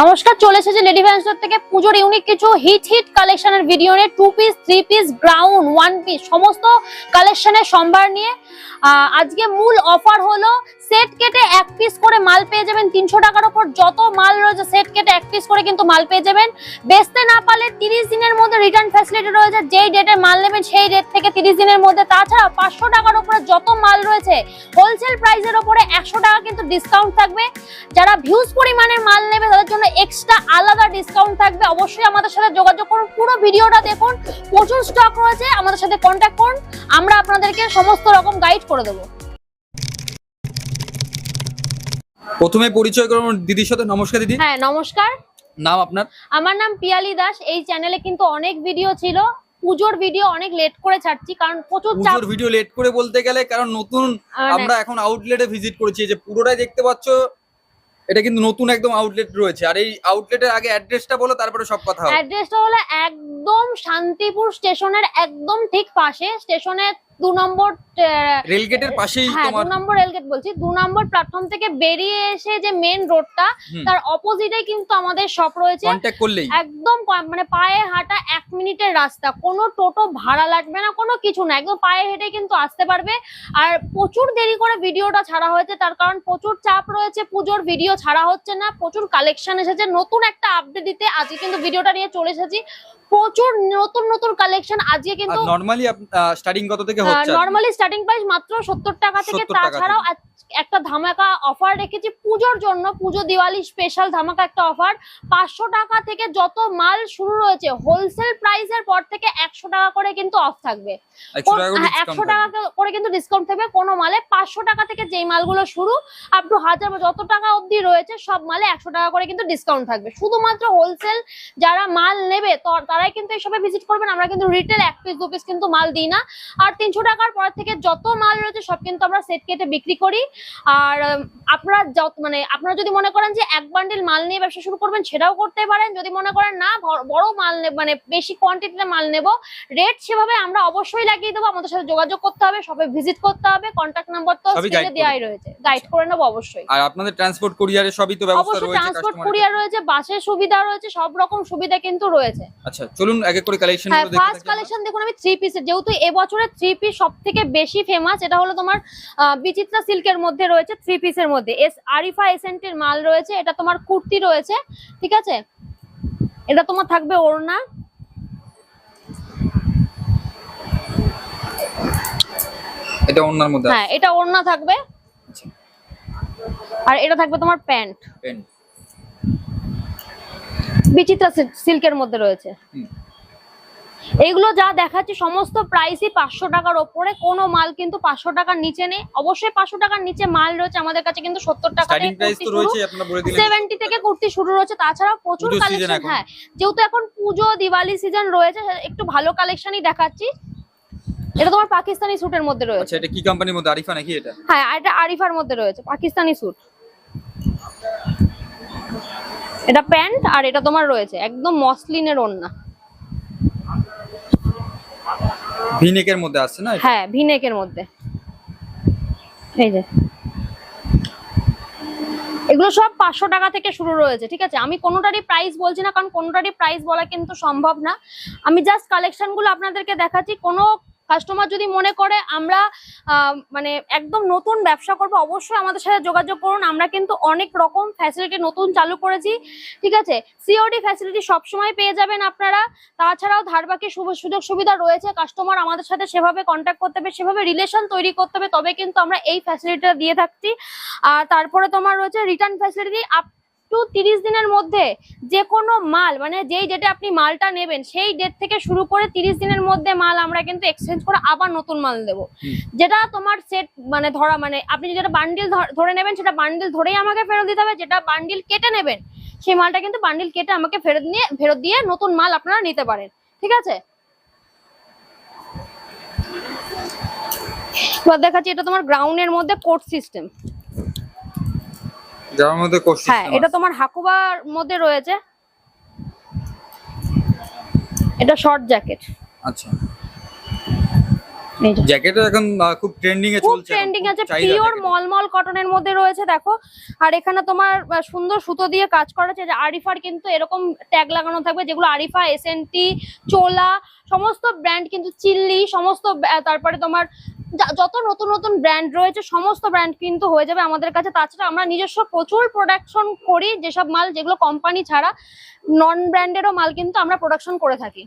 নমস্কার, চলে এসেছে লেডি ফ্যান্সর থেকে। পুজোর ইউনিক কিছু হিট হিট কালেকশনের ভিডিও নিয়ে two piece three piece ground one piece সমস্ত কালেকশনের সম্ভার নিয়ে। আজকে মূল অফার হলো সেট কেটে এক পিস করে মাল পেয়ে যাবেন তিনশো টাকার ওপর। যত মাল রয়েছে সেট কেটে এক পিস করে কিন্তু মাল পেয়ে যাবেন। বেচতে না পারলে তিরিশ দিনের মধ্যে রিটার্ন ফ্যাসিলিটি রয়েছে, যেই ডেটে মাল নেবেন সেই ডেট থেকে তিরিশ দিনের মধ্যে। তাছাড়া পাঁচশো টাকার উপরে যত মাল রয়েছে হোলসেল প্রাইসের ওপরে একশো টাকা কিন্তু ডিসকাউন্ট থাকবে। যারা ভিউজ পরিমাণের মাল নেবে, তাদের জন্য এক্সট্রা আলাদা ডিসকাউন্ট থাকবে। অবশ্যই আমাদের সাথে যোগাযোগ করুন। পুরো ভিডিওটা দেখুন। প্রচুর স্টক রয়েছে। আমাদের সাথে কন্ট্যাক্ট করুন। আমরা আপনাদেরকে সমস্ত রকম গাইড করে দেবো। প্রথমে পরিচয় করব দিদির সাথে। নমস্কার দিদি। হ্যাঁ নমস্কার। নাম আপনার? আমার নাম পিয়ালি দাস। এই চ্যানেলে কিন্তু অনেক ভিডিও ছিল। পুজোর ভিডিও অনেক লেট করে ছাড়ছি কারণ প্রচুর চাপ। পুজোর ভিডিও লেট করে বলতে গেলে কারণ নতুন আমরা এখন আউটলেটে ভিজিট করেছি। এই যে পুরোটাই দেখতে পাচ্ছ এটা কিন্তু নতুন একদম আউটলেট রয়েছে। আর এই আউটলেটের আগে অ্যাড্রেসটা বলো, তারপরে সব কথা হবে। অ্যাড্রেসটা হলো একদম শান্তিপুর স্টেশনের একদম ঠিক পাশে। স্টেশনের দু নম্বর রেলগেটের পাশেই হ্যাঁ দু তোমার নম্বর রেলগেট বলছি। দু নম্বর প্ল্যাটফর্ম থেকে বেরিয়ে এসে যে মেন রোডটা তার অপোজিটে কিন্তু আমাদের শপ রয়েছে। কন্ট্যাক্ট করলেই। একদম মানে পায়ে হাঁটা এক মিনিটের রাস্তা। কোনো টোটো ভাড়া লাগবে না কোনো কিছু না। একদম পায়ে হেঁটে কিন্তু আসতে পারবে। আর প্রচুর দেরি করে ভিডিওটা ছাড়া হয়েছে তার কারণ প্রচুর চাপ রয়েছে পুজোর ভিডিও ছাড়া হচ্ছে না। প্রচুর কালেকশন এসেছে। নতুন একটা আপডেট দিতে আজকে কিন্তু ভিডিওটা নিয়ে চলে এসেছি। প্রচুর নতুন নতুন কালেকশন আজকে কিন্তু নরমালি স্টার্টিং কত থেকে হচ্ছে? নর্মালি স্টার্টিং প্রাইস মাত্র সত্তর টাকা থেকে তাছাড়াও একটা ধামাকা অফার রেখেছি পুজোর জন্য পুজো দিওয়ালি স্পেশাল ধামাকা একটা অফার পাঁচশো টাকা থেকে যত মাল শুরু রয়েছে হোলসেল প্রাইসের পর থেকে একশো টাকা করে কিন্তু অফ থাকবে। একশো টাকা করে। করে কিন্তু ডিসকাউন্ট থাকবে কোনো মালে। পাঁচশো টাকা থেকে যেই মালগুলো শুরু আপ টু হাজার যত টাকা অবধি রয়েছে সব মালে একশো টাকা করে কিন্তু ডিসকাউন্ট থাকবে। শুধুমাত্র হোলসেল যারা মাল নেবে তারাই কিন্তু এসবে ভিজিট করবেন। আমরা কিন্তু রিটেল এক পিস দু পিস কিন্তু মাল দিই না। আর তিনশো টাকার পর থেকে যত মাল রয়েছে সব কিন্তু আমরা সেট কেটে বিক্রি করি। আর আপনারা যত মানে আপনারা যদি মনে করেন যে এক বান্ডিল মাল নিয়ে ব্যবসা শুরু করবেন সেটাও করতে পারেন। যদি মনে করেন না বড়- মাল মানে বেশি কোয়ান্টিটিতে মাল নেব রেট সেভাবে আমরা অবশ্যই লাগিয়ে দেবো। আমাদের সাথে যোগাযোগ করতে হবে সবে ভিজিট করতে হবে কন্ট্যাক্ট নাম্বার তো স্ক্রিনে দেওয়াই রয়েছে। গাইড করে নেব অবশ্যই। আর আপনাদের ট্রান্সপোর্ট কুরিয়ারের সবই তো ব্যবস্থা অবশ্যই রয়েছে ট্রান্সপোর্ট কুরিয়ার রয়েছে বাসের সুবিধা রয়েছে সব রকম সুবিধা কিন্তু রয়েছে। আচ্ছা চলুন এক এক করে কালেকশন ফার্স্ট কালেকশন দেখুন আমি থ্রি পিসের যেহেতু এবছরের থ্রি পিস সব থেকে বেশি ফেমাস এটা হলো তোমার বিচিত্রা সিল্কের মধ্যে রয়েছে থ্রি পিসের মধ্যে। এস আরিফা এসেন্টের মাল রয়েছে এটা তোমার কুর্তি রয়েছে ঠিক আছে? এটা তোমার থাকবে ওড়না। এটা মধ্যে হ্যাঁ এটা ওড়না থাকবে। আচ্ছা। আর এটা থাকবে তোমার প্যান্ট। বিচিত্রা সিল্কের মধ্যে রয়েছে। হুম। এইগুলো যা দেখাচ্ছি সমস্ত প্রাইসই পাঁচশো টাকার ওপরে। কোনো মাল কিন্তু পাঁচশো টাকার নিচে নেই। অবশ্যই পাঁচশো টাকার নিচে মাল রয়েছে। আমাদের কাছে কিন্তু সত্তর টাকা সেভেন্টি থেকে কুর্তি শুরু রয়েছে। তাছাড়াও প্রচুর কালেকশন হ্যাঁ। যেহেতু এখন পুজো দিওয়ালি সিজন রয়েছে একটু ভালো কালেকশনই দেখাচ্ছি। এটা তোমার পাকিস্তানি স্যুটের মধ্যে রয়েছে। আচ্ছা এটা কি কোম্পানির মধ্যে? আরিফা নাকি এটা? হ্যাঁ এটা আরিফার মধ্যে রয়েছে পাকিস্তানি স্যুট এটা প্যান্ট আর এটা তোমার রয়েছে একদম মসলিনের ওড়না। ভিনেকের মধ্যে আছে না হ্যাঁ ভিনেকের মধ্যে। এই যে। এগুলো সব পাঁচশো টাকা থেকে শুরু রয়েছে, ঠিক আছে? আমি কোনোটারই প্রাইস বলছি না, কারণ কোনোটারই প্রাইস বলা কিন্তু সম্ভব না। আমি জাস্ট কালেকশনগুলো আপনাদেরকে দেখাচ্ছি। কোনো কাস্টমার যদি মনে করে, আমরা মানে একদম নতুন ব্যবসা করব, অবশ্যই আমাদের সাথে যোগাযোগ করুন। আমরা কিন্তু অনেক রকম ফ্যাসিলিটি নতুন চালু করেছি, ঠিক আছে? সিওডি ফ্যাসিলিটি সবসময় পেয়ে যাবেন আপনারা। তাছাড়াও ধারবাকি সুযোগ সুবিধা রয়েছে কাস্টমার আমাদের সাথে সেভাবে কন্ট্যাক্ট করতে হবে, সেভাবে রিলেশন তৈরি করতে হবে, তবে কিন্তু আমরা এই ফ্যাসিলিটিটা দিয়ে থাকছি। আর তারপরে তোমার রয়েছে রিটার্ন ফ্যাসিলিটি আপ টু তিরিশ দিনের মধ্যে যে কোনো মাল মানে যেই ডেটে আপনি মালটা নেবেন সেই ডেট থেকে শুরু করে তিরিশ দিনের মধ্যে মাল আমরা কিন্তু এক্সচেঞ্জ করে আবার নতুন মাল দেবো। যেটা তোমার সেট মানে ধরা মানে আপনি যেটা বান্ডিল ধরে নেবেন সেটা বান্ডিল ধরেই আমাকে ফেরত দিতে হবে যেটা বান্ডিল কেটে নেবেন সেই মালটা কিন্তু বান্ডিল কেটে আমাকে ফেরত নিয়ে ফেরত দিয়ে নতুন মাল আপনারা নিতে পারেন। ঠিক আছে? এবার দেখাচ্ছি এটা তোমার গ্রাউন্ডের মধ্যে কোর্ট সিস্টেম যার মধ্যে কোর্স হ্যাঁ এটা তোমার হাকুবার মধ্যে রয়েছে। এটা শর্ট জ্যাকেট আচ্ছা। জ্যাকেট এখন খুব ট্রেন্ডিং এ খুব চলছে ট্রেন্ডিং আছে পিওর মলমল কটনের মধ্যে রয়েছে দেখো। আর এখানে তোমার সুন্দর সুতো দিয়ে কাজ করা আছে যে আরিফার কিন্তু এরকম ট্যাগ লাগানো থাকবে যেগুলো আরিফা এসএনটি চোলা সমস্ত ব্র্যান্ড কিন্তু চিল্লি সমস্ত তারপরে তোমার যত নতুন নতুন ব্র্যান্ড রয়েছে সমস্ত ব্র্যান্ড কিন্তু হয়ে যাবে আমাদের কাছে। তাছাড়া আমরা নিজস্ব প্রচুর প্রোডাকশন করি যেসব মাল যেগুলো কোম্পানি ছাড়া নন ব্র্যান্ডেরও মাল কিন্তু আমরা প্রোডাকশন করে থাকি।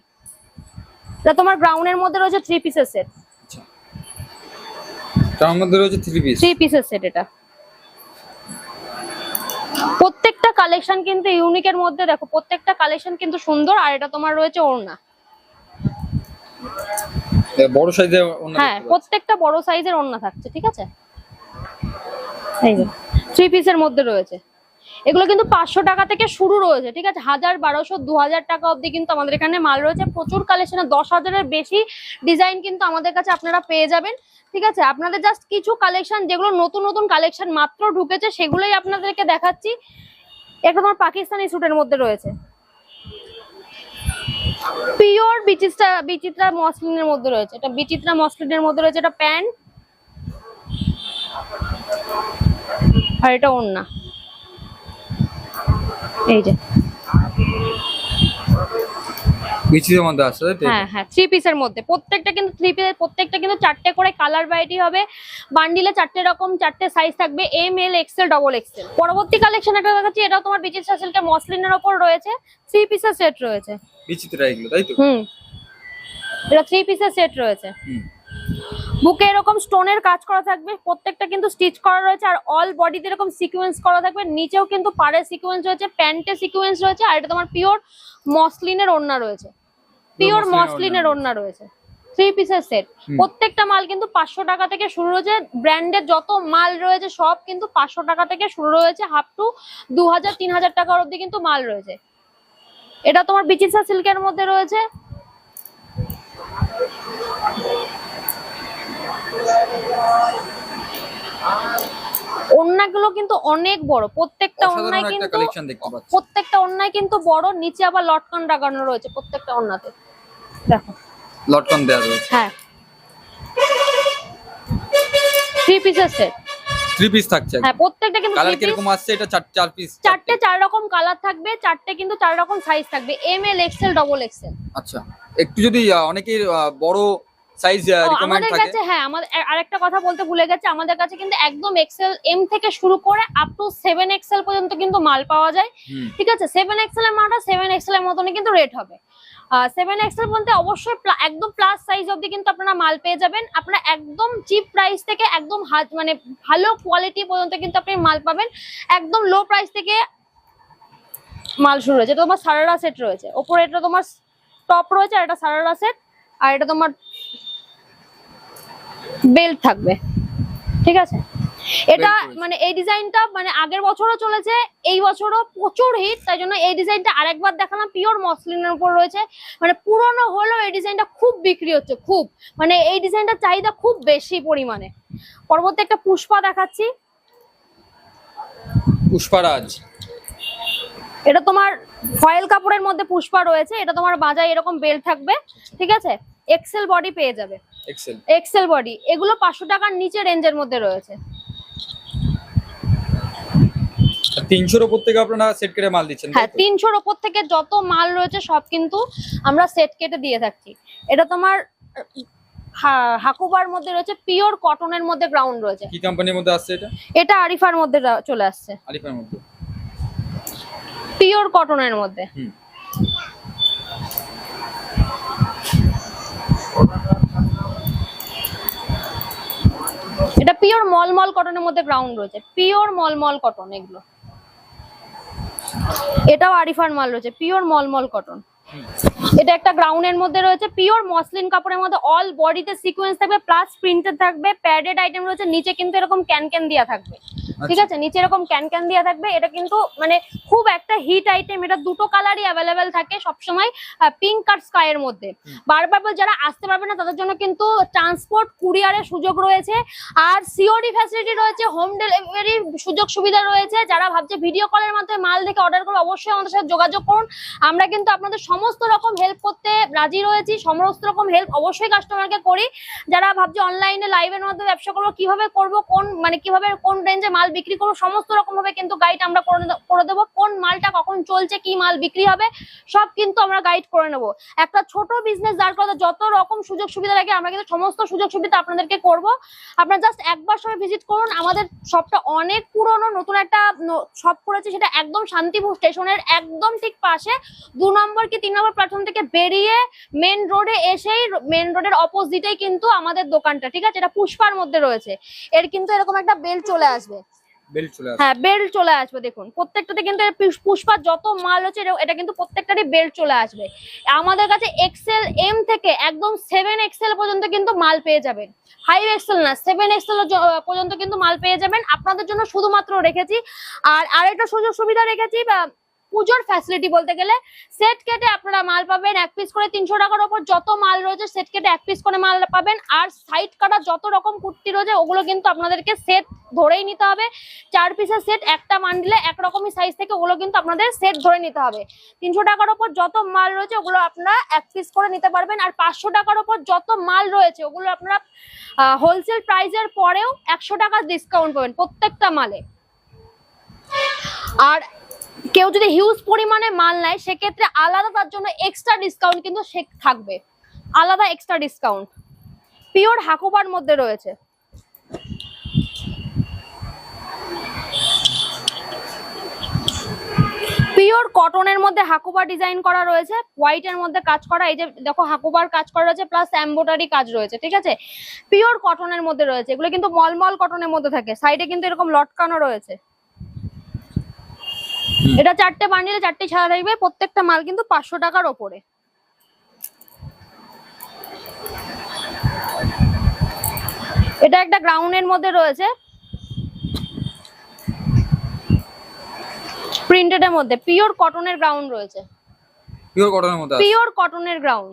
এটা তোমার গ্রাউন্ডের মধ্যে রয়েছে থ্রি পিসের সেট তার মধ্যে রয়েছে থ্রি পিস থ্রি পিসের সেট এটা। প্রত্যেকটা কালেকশন কিন্তু ইউনিকের মধ্যে দেখো প্রত্যেকটা কালেকশন কিন্তু সুন্দর আর এটা তোমার রয়েছে ওড়না। বড় সাইজের হ্যাঁ প্রত্যেকটা বড় সাইজের ওড়না থাকছে ঠিক আছে? এই যে থ্রি পিসের মধ্যে রয়েছে। এগুলো কিন্তু পাঁচশো টাকা থেকে শুরু রয়েছে ঠিক আছে? হাজার বারোশো দু হাজার টাকা অবধি কিন্তু আমাদের এখানে মাল রয়েছে। প্রচুর কালেকশনে দশ হাজারের বেশি ডিজাইন কিন্তু আমাদের কাছে আপনারা পেয়ে যাবেন ঠিক আছে? আপনাদের জাস্ট কিছু কালেকশন যেগুলো নতুন নতুন কালেকশন মাত্র ঢুকেছে সেগুলোই আপনাদেরকে দেখাচ্ছি। এটা তোমার পাকিস্তানি স্যুটের মধ্যে রয়েছে। পিওর বিচিত্রা বিচিত্রা মসলিনের মধ্যে রয়েছে। এটা বিচিত্রা মসলিনের মধ্যে রয়েছে, এটা প্যান্ট। আর এটা ওড়না। এই যে। বিচিদের মধ্যে আসছে হ্যাঁ হ্যাঁ থ্রি পিসের মধ্যে। প্রত্যেকটা কিন্তু থ্রি পিসের প্রত্যেকটা কিন্তু চারটে করে কালার ভ্যারাইটি হবে। বান্ডিলে চারটে রকম চারটে সাইজ থাকবে। M L XL double XL পরবর্তী কালেকশন একটা দেখাচ্ছি এটাও তোমার বিচিত সিল্কের মসলিনের ওপর রয়েছে। থ্রি পিসের সেট রয়েছে। বিচিত্রা এগুলো তাই তো? হুম। এটা থ্রি পিসের সেট রয়েছে। হুম। বুকে এরকম স্টোনের কাজ করা থাকবে প্রত্যেকটা কিন্তু স্টিচ করা রয়েছে আর অল বডিতে এরকম সিকুয়েন্স করা থাকবে। নিচেও কিন্তু পাড়ে সিকোয়েন্স রয়েছে প্যান্টে সিকুয়েন্স রয়েছে আর এটা তোমার পিওর মসলিনের ওড়না রয়েছে। পিওর মসলিনের ওড়না রয়েছে। থ্রি পিসের সেট প্রত্যেকটা মাল কিন্তু পাঁচশো টাকা থেকে শুরু রয়েছে। ব্র্যান্ডের যত মাল রয়েছে সব কিন্তু পাঁচশো টাকা থেকে শুরু রয়েছে হাফ টু দু হাজার তিন হাজার টাকার অবধি কিন্তু মাল রয়েছে। এটা তোমার বিচিত্রা সিল্কের মধ্যে রয়েছে। ওড়নাগুলো কিন্তু অনেক বড়। প্রত্যেকটা কিন্তু প্রত্যেকটা ওড়নায় কিন্তু বড় নিচে আবার লটকন লাগানো রয়েছে প্রত্যেকটা ওড়নাতে দেখো। লটকন দেওয়া রয়েছে। হ্যাঁ। থ্রি পিসের সেট থ্রি পিস থাকছে। হ্যাঁ প্রত্যেকটা কিন্তু কালার কীরকম আসছে? এটা চার চার পিস চারটে। চার রকম কালার থাকবে চারটে কিন্তু চার রকম সাইজ থাকবে। M L XL double XL আচ্ছা। একটু যদি অনেকের বড় সাইজ রিকমেন্ড আমাদের কাছে হ্যাঁ আমাদের আরেকটা কথা বলতে ভুলে গেছে আমাদের কাছে কিন্তু একদম এক্সেল এম থেকে শুরু করে আপ টু এক্সেল পর্যন্ত কিন্তু মাল পাওয়া যায়। ঠিক আছে? সেভেন এক্সেল এর মালটা এক্সেল এর মতনই কিন্তু রেট হবে। সেভেন এক্সেল বলতে অবশ্যই একদম প্লাস সাইজ অবধি কিন্তু আপনারা মাল পেয়ে যাবেন। আপনারা একদম চিপ প্রাইস থেকে একদম হাত মানে ভালো কোয়ালিটি পর্যন্ত কিন্তু আপনি মাল পাবেন। একদম লো প্রাইস থেকে মাল শুরু হয়েছে। এটা তোমার সারারা সেট রয়েছে। ওপরে এটা তোমার টপ রয়েছে আর এটা সারারা সেট আর এটা তোমার বেল্ট থাকবে। ঠিক আছে? এটা মানে এই ডিজাইনটা মানে আগের বছরও চলেছে এই বছরও প্রচুর হিট তাই জন্য এই ডিজাইনটা আরেকবার দেখালাম পিওর মসলিনের উপর রয়েছে। মানে পুরনো হলেও এই ডিজাইনটা খুব বিক্রি হচ্ছে খুব। মানে এই ডিজাইনটার চাহিদা খুব বেশি পরিমাণে। পরবর্তী একটা পুষ্পা দেখাচ্ছি। পুষ্পারাজ। এটা তোমার ফয়েল কাপড়ের মধ্যে পুষ্পা রয়েছে এটা তোমার বাজায় এরকম বেল্ট থাকবে ঠিক আছে? এক্সেল বডি পেয়ে যাবে। এক্সেল এক্সেল বডি এগুলো পাঁচশো টাকার নিচে রেঞ্জের মধ্যে রয়েছে। তিনশোর ওপর থেকে আপনারা সেট কেটে মাল দিচ্ছেন হ্যাঁ তিনশোর ওপর থেকে যত মাল রয়েছে সব কিন্তু আমরা সেট কেটে দিয়ে থাকছি। এটা তোমার হাকুবার মধ্যে রয়েছে পিওর কটনের মধ্যে গ্রাউন্ড রয়েছে। কি কোম্পানির মধ্যে আসছে এটা? এটা আরিফার মধ্যে চলে আসছে। আলিফার মধ্যে। পিওর কটনের মধ্যে। হুম এটা পিওর মলমল কটনের মধ্যে গ্রাউন্ড রয়েছে। পিওর মলমল কটন এগুলো। এটাও আরিফার মাল রয়েছে, পিওর মলমল কটন এটা একটা গ্রাউন্ডের মধ্যে রয়েছে, পিওর মসলিন কাপড়ের মধ্যে অল বডিতে সিকোয়েন্স থাকবে প্লাস প্রিন্টেড থাকবে প্যাডেড আইটেম রয়েছে, নিচে কিন্তু এরকম ক্যান ক্যান দেওয়া থাকবে। ঠিক আছে? নিচে এরকম ক্যান ক্যান দেওয়া থাকবে। এটা কিন্তু মানে খুব একটা হিট আইটেম এটা দুটো কালারই অ্যাভেলেবেল থাকে সবসময় পিঙ্ক আর স্কাই এর মধ্যে। বারবার বল যারা আসতে পারবে না তাদের জন্য কিন্তু ট্রান্সপোর্ট কুরিয়ারের সুযোগ রয়েছে। আর সিওডি ফ্যাসিলিটি রয়েছে হোম ডেলিভারির সুযোগ সুবিধা রয়েছে। যারা ভাবছে ভিডিও কলের মাধ্যমে মাল দেখে অর্ডার করে অবশ্যই আমাদের সাথে যোগাযোগ করুন। আমরা কিন্তু আপনাদের সমস্ত রকম হেল্প করতে রাজি রয়েছি। সমস্ত রকম হেল্প অবশ্যই কাস্টমারকে করি। যারা ভাবছে অনলাইনে লাইভের মাধ্যমে ব্যবসা করব কীভাবে করব কোন মানে কীভাবে কোন রেঞ্জে মাল বিক্রি করব, সমস্ত রকম ভাবে কিন্তু গাইড আমরা করে দেবো। কোন মালটা কখন চলছে, কি মাল বিক্রি হবে, সব কিন্তু আমরা গাইড করে নেব। একটা ছোট বিজনেস দাঁড় করাতে যত রকম সুযোগ সুবিধা লাগে, আমরা কিন্তু সমস্ত সুযোগ সুবিধা আপনাদেরকে করব। আপনারা জাস্ট একবার সময় ভিজিট করুন। আমাদের সবটা অনেক পুরনো, নতুন একটা শপ করেছে সেটা একদম শান্তিপুর স্টেশনের একদম ঠিক পাশে। দু নম্বর কি, তিন নম্বর প্ল্যাটফর্ম থেকে বেরিয়ে মেন রোডে এসেই মেন রোডের অপোজিটেই কিন্তু আমাদের দোকানটা, ঠিক আছে? এটা পুষ্পার মধ্যে রয়েছে। এর কিন্তু এরকম একটা বেল চলে আসবে। হ্যাঁ বেল্ট চলে আসবে, দেখুন। প্রত্যেকটাতে কিন্তু পুষ্পার যত মাল হচ্ছে, এটা কিন্তু প্রত্যেকটারই বেল্ট চলে আসবে। আমাদের কাছে এক্সেল এম থেকে একদম সেভেন এক্সেল পর্যন্ত কিন্তু মাল পেয়ে যাবেন। ফাইভ এক্সেল না সেভেন এক্সেল পর্যন্ত কিন্তু মাল পেয়ে যাবেন। আপনাদের জন্য শুধুমাত্র রেখেছি। আর আরেকটা সুযোগ সুবিধা রেখেছি, বা পুজোর ফ্যাসিলিটি বলতে গেলে সেট কেটে আপনারা মাল পাবেন, এক পিস করে তিনশো টাকার ওপর যত মাল রয়েছে সেট কেটে এক পিস করে মাল পাবেন। আর সাইড কাটা যত রকম কুর্তি রয়েছে, ওগুলো কিন্তু আপনাদেরকে সেট ধরেই নিতে হবে। চার পিসের সেট একটা মান্ডিলে একরকমই সাইজ থেকে ওগুলো কিন্তু আপনাদের সেট ধরে নিতে হবে। তিনশো টাকার ওপর যত মাল রয়েছে, ওগুলো আপনারা এক পিস করে নিতে পারবেন। আর পাঁচশো টাকার ওপর যত মাল রয়েছে, ওগুলো আপনারা হোলসেল প্রাইসের পরেও একশো টাকা ডিসকাউন্ট পাবেন প্রত্যেকটা মালে। আর কেউ যদি হিউজ পরিমাণে মাল নেয়, সেক্ষেত্রে আলাদা তার জন্য এক্সট্রা ডিসকাউন্ট কিন্তু সে থাকবে। আলাদা এক্সট্রা ডিসকাউন্ট পিওর হাকুবার মধ্যে রয়েছে। পিওর কটনের মধ্যে হাকুবা ডিজাইন করা রয়েছে হোয়াইট এর মধ্যে কাজ করা, এই যে দেখো হাকুবার কাজ করা রয়েছে প্লাস এমব্রয়ডারি কাজ রয়েছে, ঠিক আছে? পিওর কটনের মধ্যে রয়েছে, এগুলো কিন্তু মলমল কটনের মধ্যে থাকে সাইডে কিন্তু এরকম লটকানো রয়েছে। এটা চারটে বান্ডিলে চারটে ছাড়া থাকবে প্রত্যেকটা মাল কিন্তু পাঁচশো টাকার ওপরে। এটা একটা গ্রাউন্ডের মধ্যে রয়েছে। প্রিন্টেড এর মধ্যে পিওর কটনের গ্রাউন্ড রয়েছে। পিওর কটনের মধ্যে পিওর কটনের গ্রাউন্ড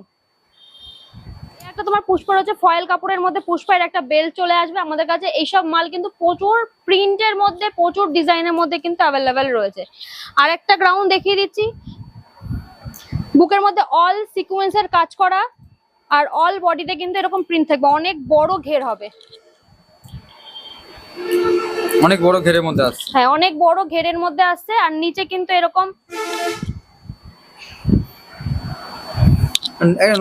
একটা তোমার পুষ্পা রয়েছে ফয়েল কাপড়ের মধ্যে পুষ্পার একটা বেল্ট চলে আসবে আমাদের কাছে। এইসব মাল কিন্তু প্রচুর প্রিন্টের মধ্যে প্রচুর ডিজাইনের মধ্যে কিন্তু অ্যাভেলেবেল রয়েছে। আর একটা গ্রাউন্ড দেখিয়ে দিচ্ছি। বুকের মধ্যে অল সিকোয়েন্সের কাজ করা আর অল বডিতে কিন্তু এরকম প্রিন্ট থাকবে। অনেক বড় ঘের হবে। অনেক বড় ঘেরের মধ্যে আসছে। হ্যাঁ অনেক বড় ঘেরের মধ্যে আসছে আর নিচে কিন্তু এরকম একটা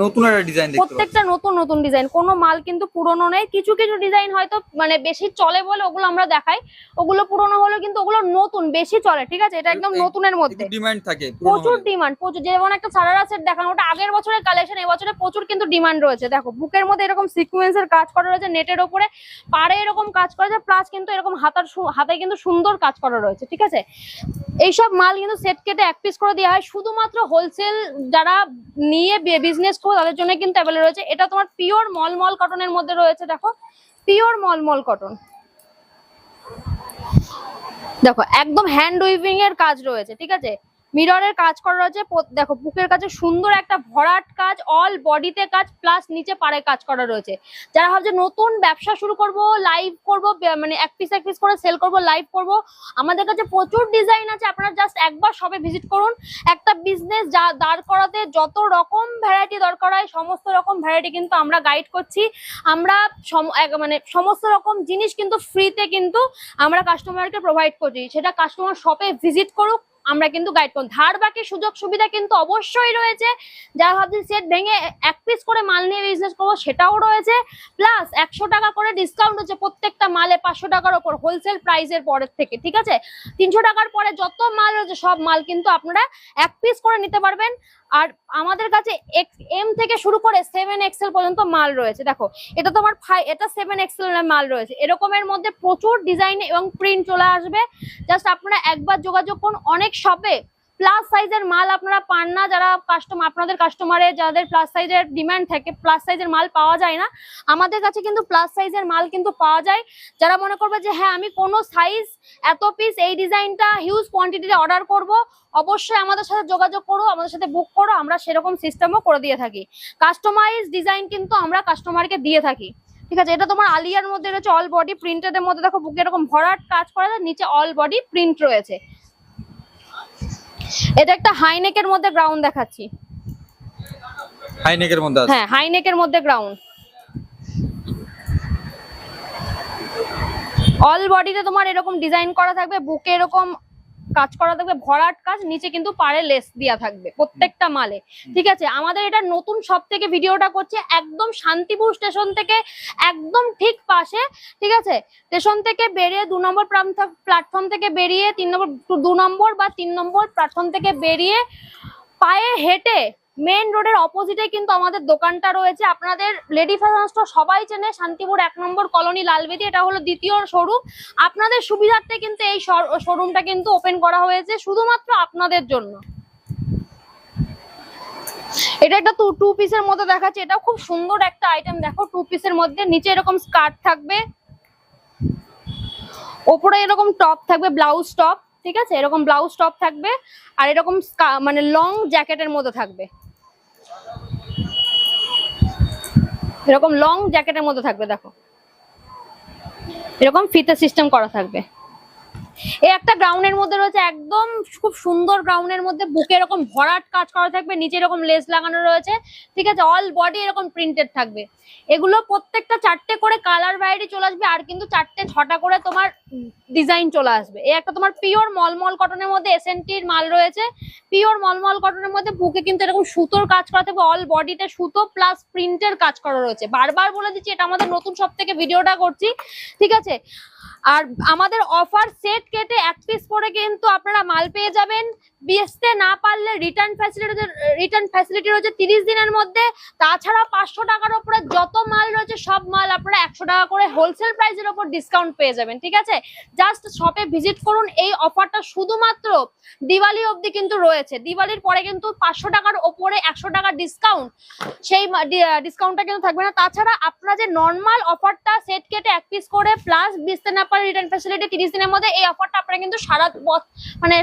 নতুন একটা ডিজাইন প্রত্যেকটা নতুন নতুন ডিজাইন কোনো মাল কিন্তু পুরনো নেই কিছু কিছু ডিজাইন হয়তো মানে বেশি চলে বলে ওগুলো আমরা দেখাই। ওগুলো পুরনো হলেও কিন্তু ওগুলো নতুন বেশি চলে ঠিক আছে? এটা একদম নতুনের মধ্যে। ডিমান্ড থাকে প্রচুর ডিমান্ড প্রচুর। যেমন একটা সারারা সেট দেখানো ওটা আগের বছরের কালেকশন এবছরে প্রচুর কিন্তু ডিমান্ড রয়েছে। দেখো বুকের মধ্যে এরকম সিকোয়েন্সের কাজ করা রয়েছে নেটের ওপরে। পাড়ে এরকম কাজ করা আছে প্লাস কিন্তু এরকম হাতার হাতে কিন্তু সুন্দর কাজ করা রয়েছে ঠিক আছে? এইসব মাল কিন্তু সেট কেটে এক পিস করে দেওয়া হয়। শুধুমাত্র হোলসেল যারা নিয়ে বিজনেস করো তাদের জন্য কিন্তু অ্যাভেলেবল রয়েছে। এটা তোমার পিওর মলমল কটনের মধ্যে রয়েছে, দেখো। পিওর মলমল কটন দেখো, একদম হ্যান্ড উইভিং এর কাজ রয়েছে, ঠিক আছে? মিররের কাজ করা রয়েছে। দেখো, বুকের কাছে সুন্দর একটা ভরাট কাজ অল বডিতে কাজ প্লাস নিচে পাড়ে কাজ করা রয়েছে। যারা ভাবছে নতুন ব্যবসা শুরু করব লাইভ করব মানে এক পিস এক পিস করে সেল করব লাইভ করব, আমাদের কাছে প্রচুর ডিজাইন আছে, আপনারা জাস্ট একবার সবে ভিজিট করুন। একটা বিজনেস যা, দাঁড় করাতে যত রকম ভ্যারাইটি দরকার হয়, সমস্ত রকম ভ্যারাইটি কিন্তু আমরা গাইড করছি। আমরা মানে সমস্ত রকম জিনিস কিন্তু ফ্রিতে কিন্তু আমরা কাস্টমারকে প্রোভাইড করছি। সেটা কাস্টমার শপে ভিজিট করুক আমরা কিন্তু গাইড করুন ধার বাকি সুযোগ সুবিধা কিন্তু অবশ্যই রয়েছে। যারা ভাবছেন সেট ভেঙে এক পিস করে মাল নিয়ে বিজনেস করব সেটাও রয়েছে। প্লাস একশো টাকা করে ডিসকাউন্ট হচ্ছে প্রত্যেকটা মালে পাঁচশো টাকার ওপর হোলসেল প্রাইসের পরের থেকে, ঠিক আছে? তিনশো টাকার পরে যত মাল রয়েছে, সব মাল কিন্তু আপনারা এক পিস করে নিতে পারবেন। আর আমাদের কাছে এম থেকে শুরু করে সেভেন এক্সেল পর্যন্ত মাল রয়েছে। দেখো, এটা তোমার ফাই এটা সেভেন এক্সেল মাল রয়েছে। এরকমের মধ্যে প্রচুর ডিজাইন এবং প্রিন্ট চলে আসবে। জাস্ট আপনারা একবার যোগাযোগ করুন। অনেক শপে প্লাস সাইজের মাল আপনারা পান না, যারা কাস্টমার আপনাদের কাস্টমারে যাদের প্লাস সাইজের ডিমান্ড থাকে প্লাস সাইজের মাল পাওয়া যায় না, আমাদের কাছে কিন্তু প্লাস সাইজের মাল কিন্তু পাওয়া যায়। যারা মনে করবে যে হ্যাঁ আমি কোনো সাইজ এত পিস এই ডিজাইনটা হিউজ কোয়ান্টিটিতে অর্ডার করব, অবশ্যই আমাদের সাথে যোগাযোগ করো, আমাদের সাথে বুক করো, আমরা সেরকম সিস্টেমও করে দিয়ে থাকি। কাস্টমাইজ ডিজাইন কিন্তু আমরা কাস্টমারকে দিয়ে থাকি। ঠিক আছে, এটা তোমার আলিয়ার মধ্যে রয়েছে অল বডি প্রিন্টেড এর মধ্যে দেখো বুকে এরকম ভরাট কাজ করা যায় নিচে অল বডি প্রিন্ট রয়েছে। এটা একটা হাইনেকের মধ্যে গ্রাউন্ড দেখাচ্ছি। হাইনেকের মধ্যে আছে? হ্যাঁ হাইনেকের মধ্যে গ্রাউন্ড অল বডিতে তোমার এরকম ডিজাইন করা থাকবে বুকে এরকম কাজ করা থাকবে ভরাট কাজ নিচে কিন্তু পাড়ে লেস দেওয়া থাকবে প্রত্যেকটা মালে। ঠিক আছে? আমাদের এটা নতুন সব থেকে ভিডিওটা করছে একদম শান্তিপুর স্টেশন থেকে একদম ঠিক পাশে ঠিক আছে? স্টেশন থেকে বেরিয়ে দু নম্বর প্ল্যাটফর্ম থেকে বেরিয়ে তিন নম্বর দু নম্বর বা তিন নম্বর প্ল্যাটফর্ম থেকে বেরিয়ে পায়ে হেঁটে মেন রোডের অপোজিটে কিন্তু আমাদের দোকানটা রয়েছে। আপনাদের লেডি ফ্যাশন স্টোর সবাই চেনে, শান্তিপুর এক নম্বর কলোনি লালবেদি, এটা হলো দ্বিতীয় শোরুম আপনাদের সুবিধার্থে কিন্তু এই শোরুমটা কিন্তু ওপেন করা হয়েছে, শুধুমাত্র আপনাদের জন্য। এটা একটা টু টু পিসের মধ্যে দেখাচ্ছে এটা খুব সুন্দর একটা আইটেম দেখো টু পিসের মধ্যে নিচে এরকম স্কার্ট থাকবে, ওপরে এরকম টপ থাকবে ব্লাউজ টপ ঠিক আছে? এরকম ব্লাউজ টপ থাকবে, আর এরকম মানে লং জ্যাকেটের মধ্যে থাকবে। এরকম লং জ্যাকেটের মধ্যে থাকবে, দেখো। এরকম ফিতে সিস্টেম করা থাকবে। এই একটা গ্রাউন্ডের মধ্যে রয়েছে, একদম খুব সুন্দর গ্রাউন্ডের মধ্যে বুকে এরকম ভরাট কাজ করা থাকবে, নিচে এরকম লেস লাগানো রয়েছে, ঠিক আছে? অল বডি এরকম প্রিন্টেড থাকবে। এগুলো প্রত্যেকটা চারটে করে কালার ভ্যারাইটি চলে আসবে, আর কিন্তু চারটে ছটা করে তোমার ডিজাইন চলে আসবে। এই একটা তোমার পিওর মলমল কটনের মধ্যে এসএনটির মাল রয়েছে। পিওর মলমল কটনের মধ্যে বুকে কিন্তু এরকম সুতোর কাজ করা থাকবে অল বডিতে সুতো প্লাস প্রিন্টের কাজ করা রয়েছে। বারবার বলে দিচ্ছি, এটা আমাদের নতুন সব থেকে ভিডিওটা করছি, ঠিক আছে? আর আমাদের অফার সেট কেটে এক পিস করে কিন্তু আপনারা মাল পেয়ে যাবেন। বেচতে না পারলে রিটার্ন ফ্যাসিলিটি রিটার্ন ফ্যাসিলিটি রয়েছে তিরিশ দিনের মধ্যে। তাছাড়া পাঁচশো টাকার উপরে যত মাল রয়েছে, সব মাল আপনারা একশো টাকা করে হোলসেল প্রাইসের উপর ডিসকাউন্ট পেয়ে যাবেন, ঠিক আছে? জাস্ট শপে ভিজিট করুন, এই অফারটা শুধুমাত্র দিওয়ালি অবধি কিন্তু রয়েছে। দিওয়ালির পরে কিন্তু পাঁচশো টাকার ওপরে একশো টাকা ডিসকাউন্ট সেই ডিসকাউন্টটা কিন্তু থাকবে না। তাছাড়া আপনারা যে নর্মাল অফারটা সেট কেটে এক পিস করে প্লাস বিশতে না পারে রিটার্ন ফ্যাসিলিটি তিরিশ দিনের মধ্যে, এই অফারটা আপনারা কিন্তু সারা বছ- মানে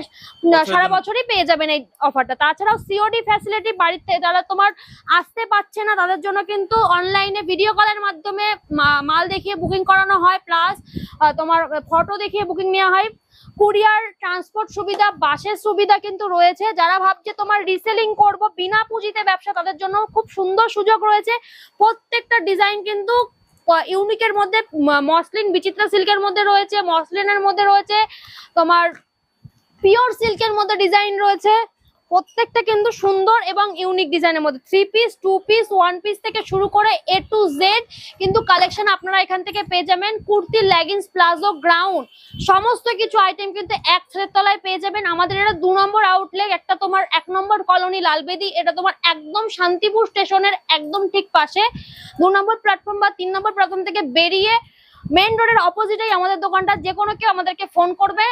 সারা বছরই পেয়ে যাবেন এই অফারটা তাছাড়াও সিওডি ফ্যাসিলিটি বাড়িতে যারা তোমার আসতে পারছে না তাদের জন্য কিন্তু অনলাইনে ভিডিও কলের মাধ্যমে মাল দেখিয়ে বুকিং করানো হয়। প্লাস তোমার ফটো দেখিয়ে বুকিং নেওয়া হয়। কুরিয়ার ট্রান্সপোর্ট সুবিধা বাসের সুবিধা কিন্তু রয়েছে। যারা ভাবছে তোমার রিসেলিং করব বিনা পুঁজিতে ব্যবসা তাদের জন্য খুব সুন্দর সুযোগ রয়েছে। প্রত্যেকটা ডিজাইন কিন্তু ইউনিকের মধ্যে মসলিন বিচিত্রা সিল্কের মধ্যে রয়েছে, মসলিনের মধ্যে রয়েছে, তোমার পিওর সিল্কের মধ্যে ডিজাইন রয়েছে। প্রত্যেকটা কিন্তু সুন্দর এবং ইউনিক ডিজাইনের মধ্যে three piece two piece one piece থেকে শুরু করে এ টু জেড কিন্তু কালেকশন আপনারা এখান থেকে পেয়ে যাবেন। কুর্তি লেগিংস প্লাজো গ্রাউন্ড সমস্ত কিছু আইটেম কিন্তু এক ছাদের তলায় পেয়ে যাবেন। আমাদের এটা দু নম্বর আউটলেট একটা তোমার এক নম্বর কলোনি লালবেদি। এটা তোমার একদম শান্তিপুর স্টেশনের একদম ঠিক পাশে। দু নম্বর প্ল্যাটফর্ম বা তিন নম্বর প্ল্যাটফর্ম থেকে বেরিয়ে মেন রোডের অপোজিটেই আমাদের দোকানটা। যে কোনো কেউ আমাদেরকে ফোন করবে।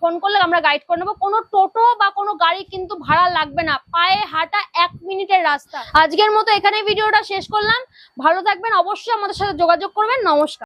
ফোন করলে আমরা গাইড করে নেব। কোনো টোটো বা কোনো গাড়ি কিন্তু ভাড়া লাগবে না। পায়ে হাঁটা এক মিনিটের রাস্তা। আজকের মতো এখানে ভিডিওটা শেষ করলাম। ভালো থাকবেন। অবশ্যই আমাদের সাথে যোগাযোগ করবেন। নমস্কার।